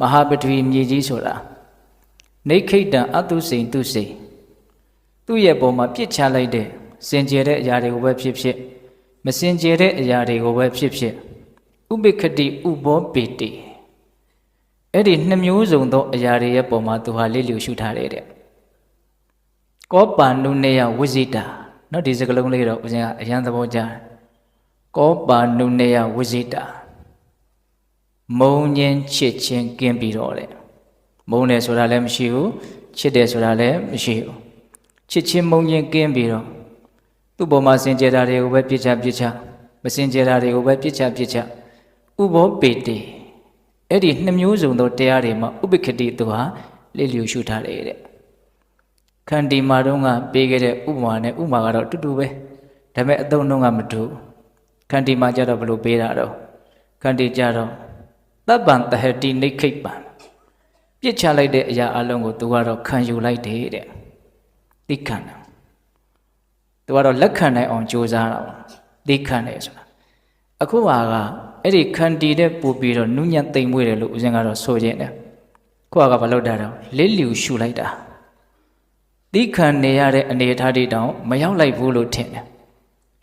မဟာပထဝီမြေကြီးဆိုတာနေခိတံအတုစိန်သူစိန်သူ့ရဲ့ပုံမှာပြစ်ချလိုက်တဲ့စင်ကြယ်တဲ့အရာတွေကိုပဲဖြစ်ဖြစ်မစင်ကြယ်တဲ့အရာတွေကိုပဲဖြစ်ဖြစ်ဥပိခတိဥဘောပေတိအဲ့ဒီနှမျိုးစုံသောအရာတွေရဲ့ပုံမှာသူဟာလေးလျူရှုထားတယ်တဲ့ကောပါနုနေယဝိဇိတာနော်ဒီစကလုံးလေးတော့ဦးဇင်းကအရန်သဘောကျတယ်ကောပါနုနေယဝိဇိတာ မုံညင်းချစ်ချင်းကင်းပြီးတော့တဲ့မုံတယ်ဆိုတာလည်းမရှိဘူးချစ်တယ်ဆိုတာလည်းမရှိဘူးချစ်ချင်းမုံညင်းကင်းပြီးတော့သူ့ပေါ်မှာစင်ကြယ်တာတွေကိုပဲပြစ်ချပြစ်ချမစင်ကြယ်တာတွေကိုပဲပြစ်ချပြစ်ချဥဘောပေတေအဲ့ဒီနှစ်မျိုးစုံသောတရားတွေမှာဥပ္ပခတိသူဟာလေလျူရှုထားတယ်တဲ့ခန္တီမာတုံးကပေးခဲ့တဲ့ဥပမာနဲ့ဥပမာကတော့တူတူပဲဒါပေမဲ့အသုံးနှုန်းကမတူခန္တီမာကြတော့ဘယ်လိုပေးတာတော့ခန္တီကြတော့တ ပ်ပံတဟတိနိခိတ်ပံပြစ်ချလိုက်တဲ့အရာအလုံးကိုသူကတော့ခံယူလိုက်တယ်တဲ့သိခံတယ်သူကတော့လက်ခံနိုင်အောင်ကြိုးစားတာပေါ့သိခံတယ်ဆိုတာအခုဟာကအဲ့ဒီခံတီတဲ့ပူပြီးတော့နုညံ့သိမ်မွေးတယ်လို့ဦးဇင်းကတော့ဆိုခြင်းတယ်ခုကဘာလို့တာတော့လေးလျူရှူလိုက်တာသိခံနေရတဲ့အနေအထားတွေတောင်မရောက်လိုက်ဘူးလို့ထင်တယ်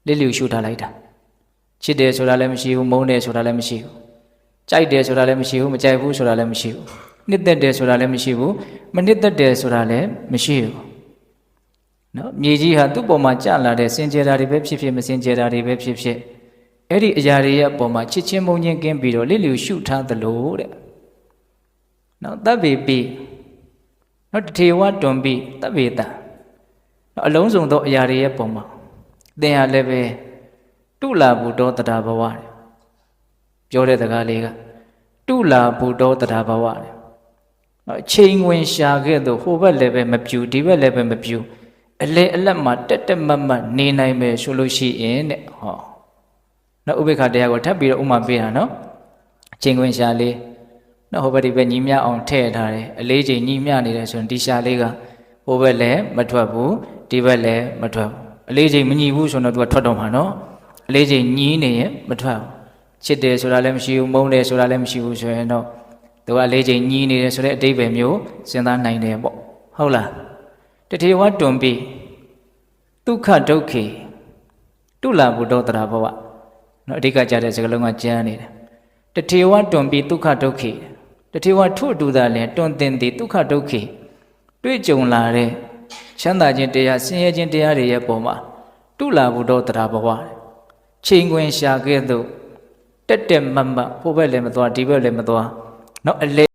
လေးလျူရှူထားလိုက်တာချစ်တယ်ဆိုတာလည်းမရှိဘူးမုန်းတယ်ဆိုတာလည်းမရှိဘူး ကြိုက်တယ်ဆိုတာလည်းမရှိဘူးမကြိုက်ဘူးဆိုတာလည်းမရှိဘူးနှစ်သက်တယ်ဆိုတာလည်းမရှိဘူးမနှစ်သက်တယ်ဆိုတာလည်းမရှိဘူးနော်မြေကြီးဟာသူ့ပေါ်မှာကြာလာတဲ့စင်ကြယ်တာတွေပဲဖြစ်ဖြစ်မစင်ကြယ်တာတွေပဲဖြစ်ဖြစ်အဲ့ဒီအရာတွေရဲ့အပေါ်မှာချစ်ချင်းမုန်းချင်းကင်းပြီးတော့လိလျူရှုထားသလိုတဲ့နော်တပ်ပေပိနော်တထေဝတွန်ပိတပ်ပေတနော်အလုံးစုံသောအရာတွေရဲ့ပုံမှာသင်ဟာလည်းပဲတုလာဘူတောတတာဘဝတဲ့ ပြောတဲ့စကားလေးကတုလာဘုဒ္ဓတရားဘဝတဲ့နော်ချိန်ဝင်ရှာခဲ့တော့ဟိုဘက်လည်းပဲမပြူဒီဘက်လည်းပဲမပြူအလေအလက်မှာတက်တက်မတ်မတ်နေနိုင်မယ်ဆိုလို့ရှိရင်တဲ့ဟောနော်ဥပေက္ခတရားကိုထပ်ပြီးတော့ဥမာပေးတာနော်ချိန်ဝင်ရှာလေးနော်ဟိုဘက်ဒီဘက်ညီမျှအောင်ထည့်ထားတယ်အလေးချိန်ညီမျှနေတယ်ဆိုရင်ဒီရှာလေးကဟိုဘက်လည်းမထွက်ဘူးဒီဘက်လည်းမထွက်ဘူးအလေးချိန်မညီဘူးဆိုတော့သူကထွက်တော့မှာနော်အလေးချိန်ညီနေရင်မထွက်ဘူး ချစ်တယ်ဆိုတာလည်းမရှိဘူးမုန်းတယ်ဆိုတာလည်းမရှိဘူးဆိုရင်တော့သူကလေးချိန်ညီးနေတယ်ဆိုတဲ့အတိတ်ပဲမျိုးစဉ်းစားနိုင်တယ်ပေါ့ဟုတ်လားတထေဝတွန်ပြီဒုက္ခဒုက္ခေတုလာဘုဒ္ဓတရာဘဝနော်အဓိကကြတဲ့စကားလုံးကကျမ်းနေတယ်တထေဝတွန်ပြီဒုက္ခဒုက္ခေတထေဝထို့တူတာလဲတွန်တင်သည်ဒုက္ခဒုက္ခေတွေ့ကြုံလာတဲ့ချမ်းသာခြင်းတရားဆင်းရဲခြင်းတရားတွေရဲ့ပုံမှာတုလာဘုဒ္ဓတရာဘဝချိန်ခွင်ရှာခဲ့သို့ တက်တက်မမဟိုဘက်လည်းမသွားဒီဘက်လည်းမသွားနောက်အလေ